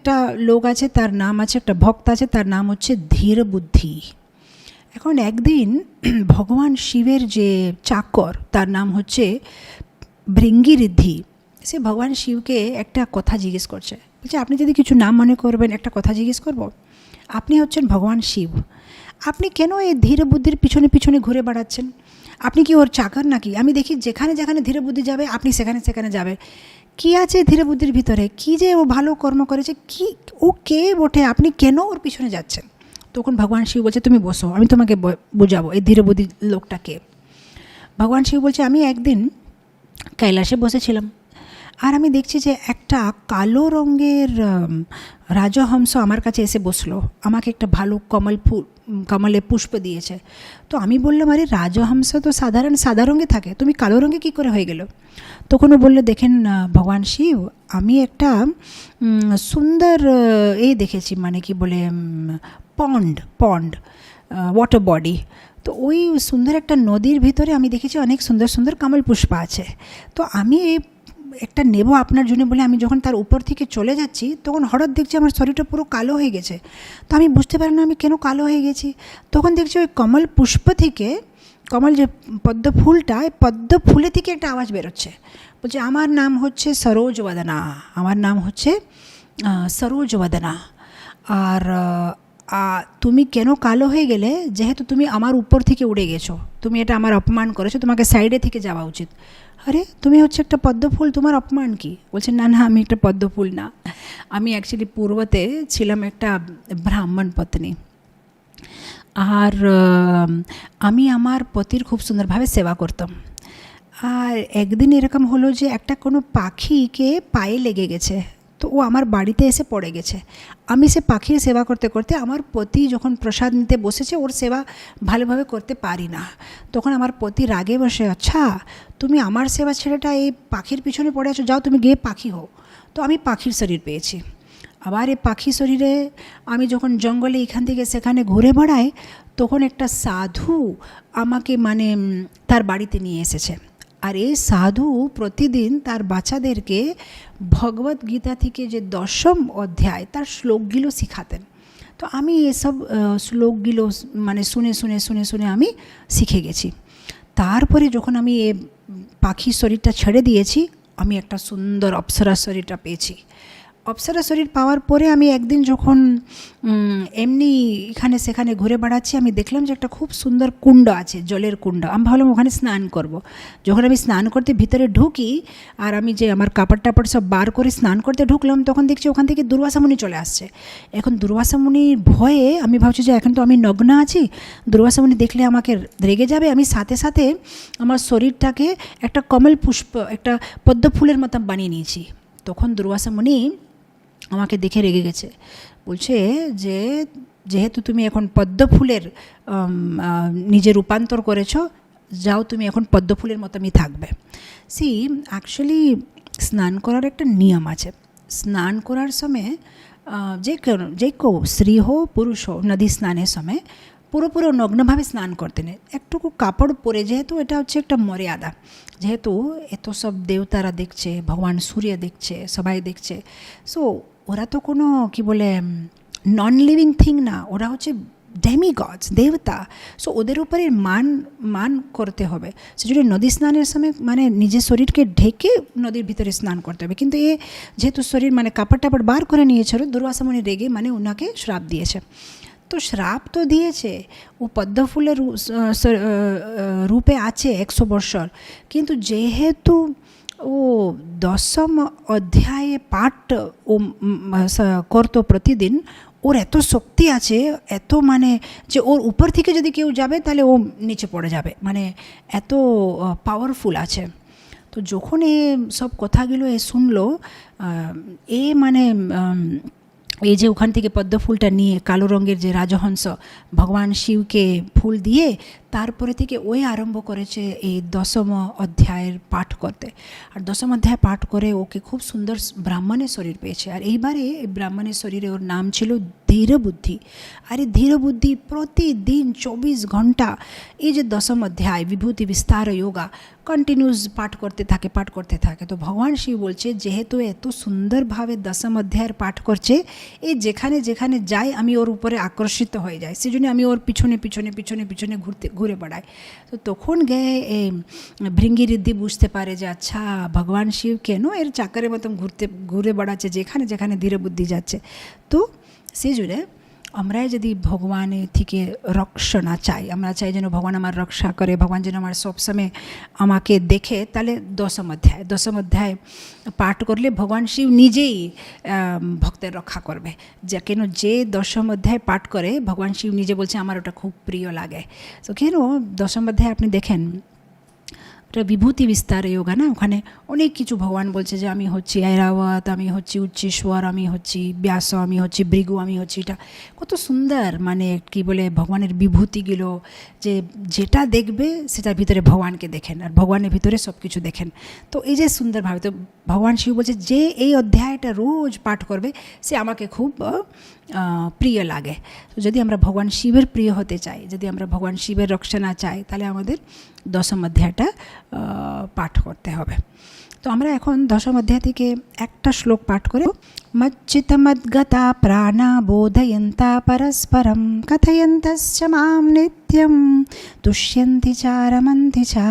একটা লোক আছে, তার নাম আছে, একটা ভক্ত আছে, তার নাম হচ্ছে ধীর বুদ্ধি। এখন একদিন ভগবান শিবের যে চাকর, তার নাম হচ্ছে ভৃঙ্গিরিদ্ধি সে ভগবান শিবকে একটা কথা জিজ্ঞেস করছে। বলছে, আপনি যদি কিছু নাম মনে করবেন, একটা কথা জিজ্ঞেস করব? আপনি হচ্ছেন ভগবান শিব। আপনি কেন এই ধীর বুদ্ধির পিছনে পিছনে ঘুরে বেড়াচ্ছেন? আপনি কি ওর চাকর নাকি? আমি দেখি যেখানে যেখানে ধীরে বুদ্ধি যাবে, আপনি সেখানে সেখানে যাবে। কি আছে ধীরে বুদ্ধির ভিতরে? কি যে ও ভালো কর্ম করেছে? কি, ও কে বটে? আপনি কেন ওর পিছনে যাচ্ছেন? তখন ভগবান শিব বলছে, তুমি বসো, আমি তোমাকে বোঝাবো, এই ধীরে বুদ্ধি লোকটাকে ভগবান শিব বলছে, আমি একদিন কৈলাসে বসেছিলাম। আর আমি দেখছি যে একটা কালো রঙের রাজহংস আমার কাছে এসে বসল। আমাকে একটা ভালো কমল ফুল কমলে পুষ্প দিয়েছে। তো আমি বললাম, আরে, রাজহংস তো সাধারণ, সাদা রঙে থাকে। তুমি কালো রঙে কী করে হয়ে গেল? তখন ও বলল, দেখেন ভগবান শিব, আমি একটা সুন্দর এ দেখেছি মানে কি বলে পন্ড পন্ড ওয়াটার বডি তো ওই সুন্দর একটা নদীর ভিতরে আমি দেখেছি, অনেক সুন্দর সুন্দর কমল পুষ্প আছে। তো আমি এই একটা নেব আপনার জন্য বলে আমি যখন তার উপর থেকে চলে যাচ্ছি, তখন হঠাৎ দেখছি আমার শরীরটা পুরো কালো হয়ে গেছে। তো আমি বুঝতে পারি না আমি কেন কালো হয়ে গেছি। তখন দেখছি ওই কমল পুষ্প থেকে, কমল যে পদ্ম ফুলটা পদ্ম ফুলে থেকে একটা আওয়াজ বেরোচ্ছে। বলছে, আমার নাম হচ্ছে সরোজ আমার নাম হচ্ছে সরোজ আর তুমি কেন কালো হয়ে গেলে? যেহেতু তুমি আমার উপর থেকে উড়ে গেছো। তুমি এটা আমার অপমান করেছ, তোমাকে সাইডে থেকে যাওয়া উচিত। আরে, তুমি হচ্ছে একটা পদ্মফুল তোমার অপমান কি? বলছে, না না, আমি একটা পদ্মফুল না। আমি অ্যাকচুয়ালি পূর্বতে ছিলাম একটা ব্রাহ্মণ পত্নী। আর আমি আমার পতির খুব সুন্দরভাবে সেবা করতাম। আর একদিন এরকম হলো যে একটা কোনো পাখিকে পায়ে লেগে গেছে। তো ও আমার বাড়িতে এসে পড়ে গেছে। আমি সে পাখির সেবা করতে করতে আমার পতি যখন প্রসাদ নিতে বসেছে, ওর সেবা ভালোভাবে করতে পারি না। তখন আমার পতি রাগে বসে আচ্ছা তুমি আমার সেবা ছেলেটা এই পাখির পিছনে পড়ে আছো, যাও তুমি গিয়ে পাখি হও। তো আমি পাখির শরীর পেয়েছি। আবার এই পাখি শরীরে আমি যখন জঙ্গলে এখান থেকে সেখানে ঘুরে বেড়াই, তখন একটা সাধু আমাকে মানে তার বাড়িতে নিয়ে এসেছে। আর এই সাধু প্রতিদিন তার বাচ্চাদেরকে ভগবত গীতা থেকে যে দশম অধ্যায়, তার শ্লোকগুলো শিখাতেন। তো আমি এসব শ্লোকগুলো মানে শুনে শুনে শুনে শুনে আমি শিখে গেছি। তারপরে যখন আমি এ পাখির শরীরটা ছেড়ে দিয়েছি, আমি একটা সুন্দর অপ্সরা শরীরটা পেয়েছি। অপ্সরা শরীর পাওয়ার পরে আমি একদিন যখন এমনি এখানে সেখানে ঘুরে বেড়াচ্ছি, আমি দেখলাম যে একটা খুব সুন্দর কুণ্ড আছে, জলের কুণ্ড। আমি ভাবলাম ওখানে স্নান করব। যখন আমি স্নান করতে ভিতরে ঢুকি, আর আমি যে আমার কাপড় টাপড় সব বার করে স্নান করতে ঢুকলাম, তখন দেখছি ওখান থেকে দুর্বাসামুনি চলে আসছে। এখন দুর্বাসামুনির ভয়ে আমি ভাবছি যে এখন তো আমি নগ্ন আছি দুর্বাসামুনি দেখলে আমাকে রেগে যাবে। আমি সাথে সাথে আমার শরীরটাকে একটা কমল পুষ্প, একটা পদ্ম ফুলের মতো বানিয়ে নিয়েছি। তখন দুর্বাসামুনি আমাকে দেখে রেগে গেছে। বলছে যে, যেহেতু তুমি এখন পদ্ম ফুলের নিজে রূপান্তর করেছ, যাও তুমি এখন পদ্ম ফুলের মতো আমি থাকবে। সি অ্যাকচুয়ালি স্নান করার একটা নিয়ম আছে। স্নান করার সময় যে কেউ যে কেউ স্ত্রী হো পুরুষ হো নদী স্নানের সময় পুরোপুরো নগ্নভাবে স্নান করতে নেই। একটুকু কাপড় পরে যেহেতু এটা হচ্ছে একটা মর্যাদা যেহেতু এত সব দেবতারা দেখছে, ভগবান সূর্য দেখছে, সবাই দেখছে। সো ওরা তো কোনো কি বলে নন লিভিং থিং না। ওরা হচ্ছে ডেমিগডস দেবতা। সো ওদের উপরে মান মান করতে হবে। সে সেজন্য নদী স্নানের সময় মানে নিজের শরীরকে ঢেকে নদীর ভিতরে স্নান করতে হবে। কিন্তু এ যেহেতু শরীর মানে কাপড় টাপড় বার করে নিয়েছিল দুর্বাসামনি রেগে মানে ওনাকে শ্রাপ দিয়েছে। তো শ্রাপ তো দিয়েছে। ও পদ্ম ফুলের রূ- স- স- আহ, রূপে আছে একশো বৎসর। কিন্তু যেহেতু ও দশম অধ্যায়ে পাঠ ও করতো প্রতিদিন ওর এত শক্তি আছে এত মানে যে ওর উপর থেকে যদি কেউ যাবে তাহলে ও নিচে পড়ে যাবে মানে এত পাওয়ারফুল আছে তো যখন এ সব কথাগুলো এ শুনলো এ মানে এই যে ওখান থেকে পদ্ম ফুলটা নিয়ে কালো রঙের যে রাজহংস ভগবান শিবকে ফুল দিয়ে তারপরে থেকে ওই আরম্ভ করেছে এই দশম অধ্যায়ের পাঠ করতে। আর দশম অধ্যায় পাঠ করে ওকে খুব সুন্দর ব্রাহ্মণের শরীর পেয়েছে। আর এইবারে এই ব্রাহ্মণের শরীরে ওর নাম ছিল ধীর বুদ্ধি আর এই ধীর বুদ্ধি প্রতিদিন চব্বিশ ঘণ্টা এই যে দশম অধ্যায়, বিভূতি বিস্তার যোগা কন্টিনিউস পাঠ করতে থাকে, পাঠ করতে থাকে। তো ভগবান শিব বলছে, যেহেতু এত সুন্দরভাবে দশম অধ্যায়ের পাঠ করছে, এই যেখানে যেখানে যাই আমি ওর উপরে আকর্ষিত হয়ে যাই। সেই জন্য আমি ওর পিছনে পিছনে পিছনে পিছনে ঘুরতে ঘুরে বেড়ায়। তো তখন গিয়ে এই ভৃঙ্গিরিদ্ধি বুঝতে পারে যে আচ্ছা ভগবান শিব কেন এর চাকরের মতন ঘুরতে, ঘুরে বেড়াচ্ছে, যেখানে যেখানে ধীরে বুদ্ধি যাচ্ছে? তো সেই জন্য আমরা যদি ভগবানের থেকে রক্ষণা চাই, আমরা চাই যেন ভগবান আমার রক্ষা করে, ভগবান যেন আমার সবসময় আমাকে দেখে, তাহলে দশম অধ্যায় দশম অধ্যায় পাঠ করলে ভগবান শিব নিজেই ভক্তের রক্ষা করবে। যে কেন যে দশম অধ্যায় পাঠ করে, ভগবান শিব নিজে বলছে, আমার ওটা খুব প্রিয় লাগে। তো কেন দশম অধ্যায় আপনি দেখেন ওটা বিভূতি বিস্তার যোগা না? ওখানে অনেক কিছু ভগবান বলছে যে, আমি হচ্ছি ঐরাবত আমি হচ্ছি উচ্চেশ্বর, আমি হচ্ছি ব্যাস, আমি হচ্ছি ভৃগু, আমি হচ্ছি এটা। কত সুন্দর মানে কি বলে, ভগবানের বিভূতিগুলো যে যেটা দেখবে, সেটার ভিতরে ভগবানকে দেখেন আর ভগবানের ভিতরে সব কিছু দেখেন। তো এই যে সুন্দরভাবে, তো ভগবান শিব বলছে, যে এই অধ্যায়টা রোজ পাঠ করবে, সে আমাকে খুব প্রিয় লাগে। তো যদি আমরা ভগবান শিবের প্রিয় হতে চাই, যদি আমরা ভগবান শিবের রক্ষণা চাই, তাহলে আমাদের দশম অধ্যায়টা পাঠ করতে হবে। তো আমরা এখন দশম অধ্যায় থেকে একটা শ্লোক পাঠ করে মজ্জিতমদ্গতা প্রাণা বোধয়ন্তা পরস্পরম কথয়ন্তশ্চ নিত্যম, তুষ্যন্তি চারমন্তি চা।